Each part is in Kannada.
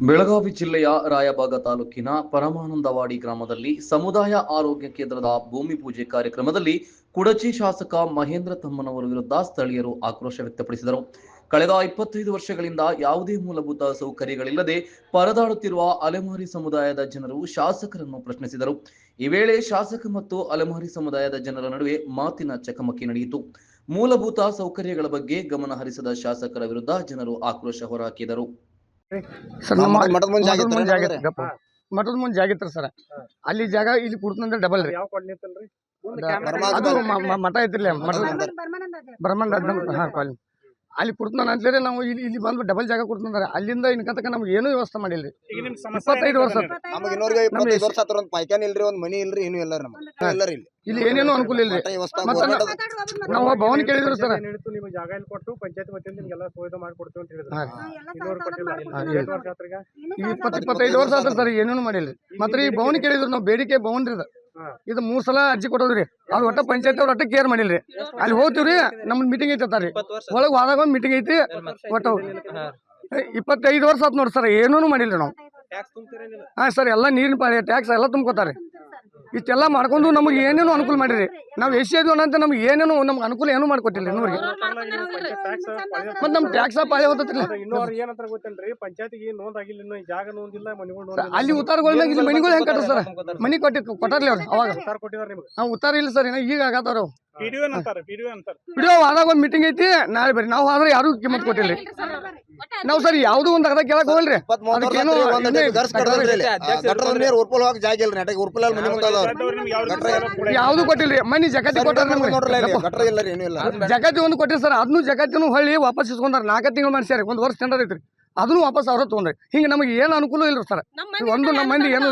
ಬೆಳಗಾವಿ ಜಿಲ್ಲೆಯ ರಾಯಬಾಗ ತಾಲೂಕಿನ ಪರಮಾನಂದವಾಡಿ ಗ್ರಾಮದಲ್ಲಿ ಸಮುದಾಯ ಆರೋಗ್ಯ ಕೇಂದ್ರದ ಭೂಮಿ ಪೂಜೆ ಕಾರ್ಯಕ್ರಮದಲ್ಲಿ ಕುಡಚಿ ಶಾಸಕ ಮಹೇಂದ್ರ ತಮ್ಮನವರ ವಿರುದ್ಧ ಸ್ಥಳೀಯರು ಆಕ್ರೋಶ ವ್ಯಕ್ತಪಡಿಸಿದರು. ಕಳೆದ ಇಪ್ಪತ್ತೈದು ವರ್ಷಗಳಿಂದ ಯಾವುದೇ ಮೂಲಭೂತ ಸೌಕರ್ಯಗಳಿಲ್ಲದೆ ಪರದಾಡುತ್ತಿರುವ ಅಲೆಮಾರಿ ಸಮುದಾಯದ ಜನರು ಶಾಸಕರನ್ನು ಪ್ರಶ್ನಿಸಿದರು. ಈ ವೇಳೆ ಶಾಸಕ ಮತ್ತು ಅಲೆಮಾರಿ ಸಮುದಾಯದ ಜನರ ನಡುವೆ ಮಾತಿನ ಚಕಮಕಿ ನಡೆಯಿತು. ಮೂಲಭೂತ ಸೌಕರ್ಯಗಳ ಬಗ್ಗೆ ಗಮನ ಹರಿಸದ ಶಾಸಕರ ವಿರುದ್ಧ ಜನರು ಆಕ್ರೋಶ ಹೊರಹಾಕಿದರು. ಸರ್ ಹಾ, ನಮ್ಮ ಮಠದ್- ಮಠದ್ ಮುಂದೆ ಜಾಗ ಮುಂದೆ ಜಾಗ ಇತ್ತು, ಗಪ್ಪ. ಮಠದ ಮುಂದೆ ಜಾಗ ಸರ್. ಅಲ್ಲಿ ಜಾಗ ಇಲ್ಲಿ ಕುಡ್ತಂದ್ರೆ ಡಬಲ್ ರೀ. ಅದು ಮ- ಮಠ ಐತಿರ್ಲಿ ಮಠ ಬ್ರಹ್ಮಾಂಡ ಹಾ ಕಾಲೇಜ್ ಅಲ್ಲಿ ಕುಡ್ತಾನ ಅಂತೇಳಿ ನಾವು ಇಲ್ಲಿ ಇಲ್ಲಿ ಬಂದು ಡಬಲ್ ಜಾಗ ಕುಡ್ತಂದ್ರೆ. ಅಲ್ಲಿಂದ ಇನ್ಕ ತನಕ ನಮ್ಗೆ ಏನೂ ವ್ಯವಸ್ಥೆ ಸಮಸ್ಯೆ ಇಪ್ಪತ್ತೈದು ವರ್ಷ. ನಮಗೆ ಇನ್ನೂರಿಗೆ ಇಪ್ಪತ್ತೈದು ವರ್ಷ ಆತರ ಒಂದು ಪೈಕಾನ್ ಇಲ್ರಿ ಒಂದ್ ಮನಿ ಇಲ್ರಿ ಏನು ಎಲ್ಲಾರ ನಮ್ಗೆ. ಎಲ್ಲರಿ ಇಲ್ಲಿ. ಇಲ್ಲಿ ಏನೇನು ಅನುಕೂಲ ಇಲ್ಲ ಮತ್ತೆ ನಾವು ಭವನ ಕೇಳಿದ್ರು ಸರ್ ನಿಮಗೆ ಜಾಗ ಇಲ್ಲಿ ಕೊಟ್ಟು ಪಂಚಾಯತ್ ವತಿಯಿಂದ ನಿಮ್ಗೆಲ್ಲ ಸೌಲಭ್ಯ ಮಾಡ್ಕೊಡ್ತೀವಿ ಅಂತ ಹೇಳಿದ್ರು ಹಾ. ಇನ್ನೂರು ಕೊಟ್ಟಿಲ್ಲ ಎಷ್ಟು ವರ್ಷ ಆತ್ರೀಗ ಈ ಇಪ್ಪತ್ತು ಇಪ್ಪತ್ತೈದು ವರ್ಷ ಆದ್ರೆ ಸರ್ ಏನೇನು ಮಾಡಿಲ್ಲ ಮತ್ತೆ ಈ ಭವನ ಕೇಳಿದ್ರು ನಾವು ಬೇಡಿಕೆ ಭವನ್ ರೀ ಇದು ಇದು ಮೂರ್ ಸಲ ಅರ್ಜಿ ಕೊಡೋದ್ರಿ ಅದ್ ಒಟ್ಟ ಪಂಚಾಯತ್ ಅವ್ರ ಒಟ್ಟ ಕೇರ್ ಮಾಡಿಲ್ರಿ. ಅಲ್ಲಿ ಹೋಗ್ತೀವ್ರಿ ನಮ್ದು ಮೀಟಿಂಗ್ ಐತೆ ರೀ ಒಳಗೆ ಹೋದಾಗ ಒಂದು ಮೀಟಿಂಗ್ ಐತಿ. ಒಟ್ಟು ಇಪ್ಪತ್ತೈದು ವರ್ಷ ಆತ್ ನೋಡಿ ಸರ್ ಏನೂ ಮಾಡಿಲ್ರಿ ನಾವು. ಹಾಂ ಸರ್ ಎಲ್ಲ ನೀರಿನ ಪಾಳಿ ಟ್ಯಾಕ್ಸ್ ಎಲ್ಲ ತುಂಬ್ಕೋತಾರೆ ಇಷ್ಟೆಲ್ಲ ಮಾಡ್ಕೊಂಡು ನಮಗೆ ಏನೇನು ಅನುಕೂಲ ಮಾಡಿರಿ. ನಾವು ಎಸ್ ಅಂತ ನಮ್ಗೆ ಏನೇನು ನಮ್ಗೆ ಅನುಕೂಲ ಏನು ಮಾಡ್ಕೊಟ್ಟಿಲ್ಲ ಇನ್ನೂರಿಗೆ ಮತ್ತೆ ನಮ್ಮ ಟ್ಯಾಕ್ಸ್ ಪಾಳೆ ಅವ್ರು ಏನಂತ ಗೊತ್ತೇನ್ರಿ? ಪಂಚಾಯತಿಗೆ ನೋಂದಾಗಿಲ್ಲ ಇನ್ನು ಜಾಗ ನೋಂದಿಲ್ಲ ಮನಿಗಳು ಅಲ್ಲಿ ಉತ್ತಾರಗೊಳ್ದಾಗ ಇಲ್ಲಿ ಮನಿಗಳು ಹೆಂಗೆ ಕಟ್ಟ ಸರ್? ಮನಿ ಕೊಟ್ಟಿ ಕೊಟ್ಟಾರ್ಲಿ ಅವ್ರು ಅವಾಗ. ನಾವ್ ಕೊಟ್ಟಿದಾರೆ ನಿಮ್ಗೆ? ನಾವು ಉತ್ತಾರ ಇಲ್ಲ ಸರ್ ಇನ್ನ ಈಗ ಅಂತಾರೆ ವಿಡಿಯೋ ಆದಾಗ ಒಂದು ಮೀಟಿಂಗ್ ಐತಿ ನಾಳೆ ಬರ್ರಿ. ನಾವು ಆದ್ರೆ ಯಾರು ಕಿಮ್ಮತ್ ಕೊಟ್ಟಿಲ್ಲ ನಾವು ಸರ್ ಯಾವ್ದು ಒಂದ್ ಅರ್ಧ ಕೇಳಕ್ ಹೋಗಲ್ರಿ? ಉರ್ಪಲ್ ಹೋಗಕ್ ಜಾಗ ಇಲ್ರಿ ಉರ್ಪಲ್ ಮನಿ ಮುಂದೆ. ಯಾವ್ದು ಕೊಟ್ಟಿಲ್ರಿ? ಮನಿ ಜಗತ್ತಿ ಕೊಟ್ಟಾರ ನಮ್ಗೆ ನೋಡ್ರಲ್ಲ ಇಲ್ಲಿ ಗಟ್ರ ಇಲ್ಲ ರೀ ಏನೂ ಇಲ್ಲ. ಜಗತ್ತಿ ಒಂದು ಕೊಟ್ಟಿರಿ ಸರ್ ಅದನ್ನು ಜಗತ್ತಿನೂ ಹೊಳ್ಳಿ ವಾಪಸ್ ಇಸ್ಕೊಂಡಾರ ನಾಲ್ಕು ತಿಂಗಳು ಮಾಡ್ಸ್ಯಾರ ಒಂದು ವರ್ಷ ಟೆಂಡರ್ ಐತ್ರಿ. ಅದನ್ನು ವಾಪಸ್ ಅವ್ರ ತಗೊಂಡ್ರಿ. ಹಿಂಗೆ ನಮಗೆ ಏನು ಅನುಕೂಲ ಇಲ್ಲ ಸರ್? ಒಂದು ನಮ್ಮ ಮಂದಿ ಏನು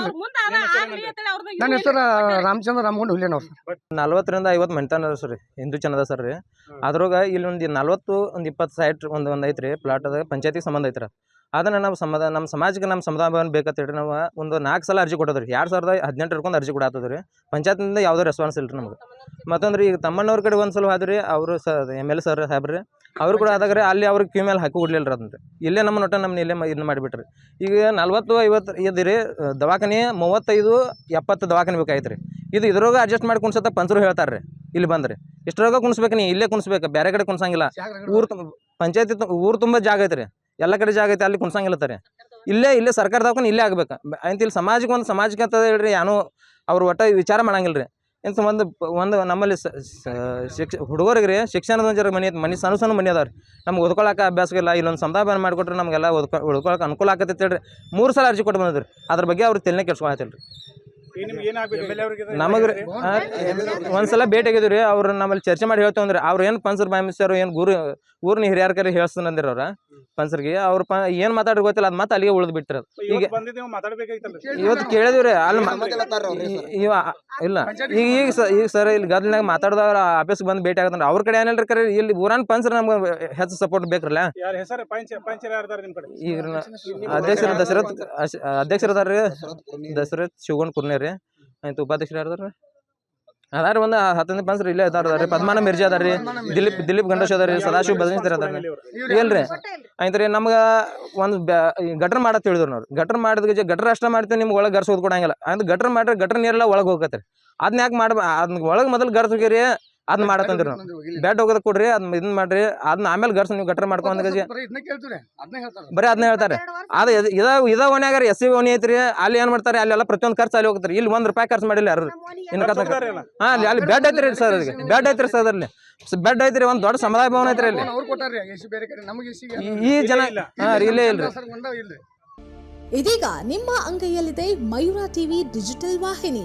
ನನ್ನ ಹೆಸರು ರಾಮಚಂದ್ರ ರಾಮಗೊಂಡು ಹುಲ್ಲೇನವ್ರು ಸರ್. ನಲ್ವತ್ತರಿಂದ ಐವತ್ತು ಮೆಂಟನ್ ಅದ ಸರ್ ಹಿಂದೂ ಚೆನ್ನದ ಸರ್ ರೀ. ಅದ್ರಾಗ ಇಲ್ಲಿ ಒಂದು ನಲ್ವತ್ತು ಒಂದು ಇಪ್ಪತ್ತು ಸೈಟ್ ಒಂದು ಒಂದು ಐತ್ರಿ ಪ್ಲಾಟ್ ಅದ ಪಂಚಾಯತಿಗೆ ಸಂಬಂಧ ಐತ್ರ. ಅದನ್ನ ನಾವು ಸಮಾಧಾನ ನಮ್ಮ ಸಮಾಜಕ್ಕೆ ನಮ್ಮ ಸಮುದಾಯ ಭವನ ಬೇಕಂತ ಹೇಳಿ ನಾವು ಒಂದು ನಾಲ್ಕು ಸಲ ಅರ್ಜಿ ಕೊಡೋದ್ರಿ ಎರಡು ಸಾವಿರದ ಹದಿನೆಂಟು ಹಿಡ್ಕೊಂಡು ಅರ್ಜಿ ಕೂಡ ರೀ ಪಂಚಾಯತ್ನಿಂದ ಯಾವುದೋ ರೆಸ್ಪಾನ್ಸ್ ಇಲ್ಲ ರೀ ನಮ್ಗೆ. ಮತ್ತೊಂದ್ರೆ ಈಗ ತಮ್ಮಣ್ಣವ್ರ ಕಡೆ ಒಂದು ಸಲ ಹೋದ್ರಿ ಅವರು ಸ ಎಂ ಎಲ್ ಸರ್ ಸಾಹೇಬ್ರಿ. ಅವರು ಕೂಡ ಆದಾಗ ರೀ ಅಲ್ಲಿ ಅವ್ರಿಗೆ ಮೇಲೆ ಹಾಕಿ ಕೊಡ್ಲಿಲ್ಲ ಅದನ್ನ ಇಲ್ಲೇ ನಮ್ಮ ನೋಟ ನಮ್ಮ ಇಲ್ಲೇ ಇದನ್ನ ಮಾಡಿಬಿಟ್ರಿ. ಈಗ ನಲ್ವತ್ತು, ಐವತ್ತು ಇದ್ರಿ ದವಾಖಾನೆ ಮೂವತ್ತೈದು, ಎಪ್ಪತ್ತು ದವಾಖಾನೆ ಬೇಕಾಯ್ತು ರೀ ಇದು ಇದ್ರಾಗ ಅಡ್ಜಸ್ಟ್ ಮಾಡಿ ಕುಣ್ಸತ್ತ ಪಂಚರು ಹೇಳ್ತಾರೆ ರೀ ಇಲ್ಲಿ ಬಂದ್ರಿ. ಇಷ್ಟರಾಗ ಕುಣಿಸ್ಬೇಕು ನೀ, ಇಲ್ಲೇ ಕುಣಿಸ್ಬೇಕು ಬೇರೆ ಕಡೆ ಕುಣ್ಸಂಗಿಲ್ಲ. ಊರು ಪಂಚಾಯತಿ ಊರು ತುಂಬ ಜಾಗ ಐತೆ ಎಲ್ಲ ಕಡೆ ಜಾಗ ಐತೆ ಅಲ್ಲಿ ಕುಣ್ಸಂಗಿಲ್ಲತ್ತಾರೆ ಇಲ್ಲೇ ಇಲ್ಲೇ ಸರ್ಕಾರ ದವಾಖಾನೆ ಇಲ್ಲೇ ಆಗ್ಬೇಕು. ಅಂತ ಇಲ್ಲಿ ಸಮಾಜಕ್ಕೆ ಒಂದು ಸಮಾಜಕ್ಕೆ ಅಂತ ಹೇಳ್ರಿ ಏನೋ ಅವ್ರು ಒಟ್ಟ ವಿಚಾರ ಮಾಡಂಗಿಲ್ಲ ರೀ ಇಂಥ ಒಂದು ಒಂದು ನಮ್ಮಲ್ಲಿ ಶಿಕ್ಷ ಹುಡುಗರಿಗೆ ರೀ ಶಿಕ್ಷಣದ ಜರ ಮನೆ ಮನೆ ಸಣ್ಣ ಸಣ್ಣ ಮನೆ ಅದಾವ್ರಿ. ನಮ್ಗೆ ಓದ್ಕೊಳಕ್ಕೆ ಅಭ್ಯಾಸ ಇಲ್ಲ ಇಲ್ಲೊಂದು ಸಮುದಾಯ ಮಾಡಿಕೊಟ್ರೆ ನಮಗೆಲ್ಲ ಓದ್ಕೊ ಉಳ್ಕೊಳಕ್ಕೆ ಅನುಕೂಲ ಆಗತ್ತೆ ಹೇಳ್ರಿ. ಮೂರು ಸಲ ಅರ್ಜಿ ಕೊಟ್ಟು ಬಂದಿದ್ರಿ. ಅದ್ರ ಬಗ್ಗೆ ಅವ್ರು ತಲೆನೇ ಕೆಡ್ಸ್ಕೊಳತ್ತಿಲ್ಲ ರೀ ನಿಮ್ಗೆ ನಮಗೆ ರೀ ಒಂದ್ಸಲ ಭೇಟಿ ಆಗಿದ್ವಿ ರೀ. ಅವ್ರು ನಮ್ಮಲ್ಲಿ ಚರ್ಚೆ ಮಾಡಿ ಹೇಳ್ತೇವೆ ಅಂದ್ರೆ ಅವ್ರು ಏನು ಪಂಚರ್ ಬಾಯಿಸ್ಯಾರು ಏನು ಗುರು ಊರಿನ ಹಿರಿಯರ್ಕರಿ ಕರೆ ಹೇಳ್ಸ್ತಾನೆ ಅಂದಿರ ಅವ್ರ. ಪಂಚರ್ಗೆ ಅವ್ರ ಪ ಏನು ಮಾತಾಡೋ ಗೊತ್ತಿಲ್ಲ ಅದ್ ಮತ್ತೆ ಅಲ್ಲಿಗೆ ಉಳಿದ್ ಬಿಟ್ಟಿರ ಈಗ ಇವತ್ತು ಬಂದಿದ್ದೀವಿ ಮಾತಾಡ್ಬೇಕಾಗಿತ್ತಲ್ರಿ ಇವತ್ತು ಕೇಳಿದ್ವಿ ರೀ ಅಲ್ಲಿ. ಇವ ಇಲ್ಲ. ಈಗ ಈಗ ಸ ಈಗ ಸರ್ ಇಲ್ಲಿ ಗದ್ಲಿನಾಗ ಮಾತಾಡಿದವ್ರ ಆಫೀಸ್ ಬಂದು ಭೇಟಿ ಆಗತ್ತಂದ್ರೆ ಅವ್ರ ಕಡೆ ಏನಿಲ್ಲ ಕರೆ ಇಲ್ಲಿ ಊರನ್ ಪಂಚರ್ ನಮ್ಗೆ ಹೆಚ್ಚು ಸಪೋರ್ಟ್ ಬೇಕ್ರಲ್ಲ? ಯಾರ ಹೆಸರು? ಪಂಚ ಪಂಚರ್ ಯಾರ್ದಾರ ನಿಮ್ ಕಡೆ? ಈಗ ಅಧ್ಯಕ್ಷರ ದಶರಥ್ ಅಶ್- ಅಧ್ಯಕ್ಷರು ಅದಾರ ರೀ ದಶರಥ್ ಶಿವಗೊಂಡ್ ಕುರ್ನೇರಿ ರೀ. ಆಯ್ತು ಉಪಾಧ್ಯಕ್ಷರು ಯಾರ್ದಾರ ಅದಾರ ಒಂದು ಹತ್ತನೇ ಪಂಚರ್ ಇಲ್ಲೇ ಅದಾರ ರೀ ಪದ್ಮಾನ ಮಿರ್ಜಿ ಅದಾರ ರೀ. ದಿಲೀಪ್ ದಿಲೀಪ್ ಗಂಡೇಶ್ ಅದಾರ ರೀ. ಸದಾಶಿವ ಬದನಿಸ್ತಾರ ಅದಾರ ರೀ ಇಲ್ರಿ. ಐತ್ರಿ ನಮ್ಗ ಒಂದು ಗಟ್ರ ತಿಳಿದ್ರು ನೋಡ್ರಿ. ಗಟ್ರ ಮಾಡಿದ ಗಟರ್ ಅಷ್ಟ ಮಾಡ್ತೀವಿ ನಿಮ್ಗೆ ಒಳಗೆ ಗರ್ಸ್ ಕೊಡಂಗಿಲ್ಲ ಅಂದ್ರೆ ಗಟರ್ ಮಾಡ್ರೆ ಗಟ್ರ ನೀರೆಲ್ಲ ಒಳಗೆ ಹೋಗತ್ತೆ ಅದನ್ನ ಯಾಕೆ ಮಾಡ್ಬ ಅದನ್ನ ಒಳಗೆ ಮೊದಲು ಗರ್ಸ್ ಹೋಗಿರಿ ಅದನ್ನ ಮಾಡತ್ತಂದ್ರಿ ನಾವು. ಬೆಡ್ ಹೋಗೋದ್ ಕೊಡ್ರಿ ಅದ್ ಇದನ್ ಮಾಡ್ರಿ ಅದನ್ನ ಆಮೇಲೆ ಗರ್ಸ್ ನೀವು ಗಟ್ರ ಮಾಡ್ಕೊಂಡ್ ಗಜಿ ಇದನ್ನ ಕೇಳ್ತೀರಿ ಅದನ್ನ ಹೇಳ್ತಾರೆ ಬರೀ ಅದನ್ನ ಹೇಳ್ತಾರೆ. ಅದು ಇದ- ಇದ ಓಣ್ಯಾಗ ಎಸ್ ಸಿ ಓಣಿ ಐತ್ರಿ ಅಲ್ಲಿ ಏನ್ ಮಾಡ್ತಾರೆ ಅಲ್ಲೆಲ್ಲ ಪ್ರತಿಯೊಂದು ಖರ್ಚು ಅಲ್ಲಿ ಹೋಗ್ತಾರೆ ಇಲ್ಲಿ ಒಂದ್ ರೂಪಾಯಿ ಖರ್ಚು ಮಾಡಿಲ್ಲ ಯಾರು. ಇನ್ನು ಕತ್ತ ಹಾ ಅಲ್ಲಿ ಅಲ್ಲಿ ಬೆಡ್ ಐತ್ರಿ ಸರ್ ಅದಕ್ಕೆ ಬೆಡ್ ಐತ್ರಿ ಸರ್ ಅಲ್ಲಿ. ಬೆಡ್ ಐತ್ರಿ ಒಂದ್ ದೊಡ್ಡ ಸಮುದಾಯ ಭವನ ಐತ್ರಿ ಅಲ್ಲಿ. ಅವ್ರು ಕೊಟ್ಟಾರ್ರಿ ಎಸ್ ಬೇರೆ ಕಡೆ. ನಮಗೆ ಈ- ಈ ಜನ ಹಾ ರೀ, ಇಲ್ಲೇ ಇಲ್ರಿ. ಇದೀಗ ನಿಮ್ಮ ಅಂಗೈಯಲ್ಲಿದೆ ಮಯೂರ ಟಿವಿ ಡಿಜಿಟಲ್ ವಾಹಿನಿ.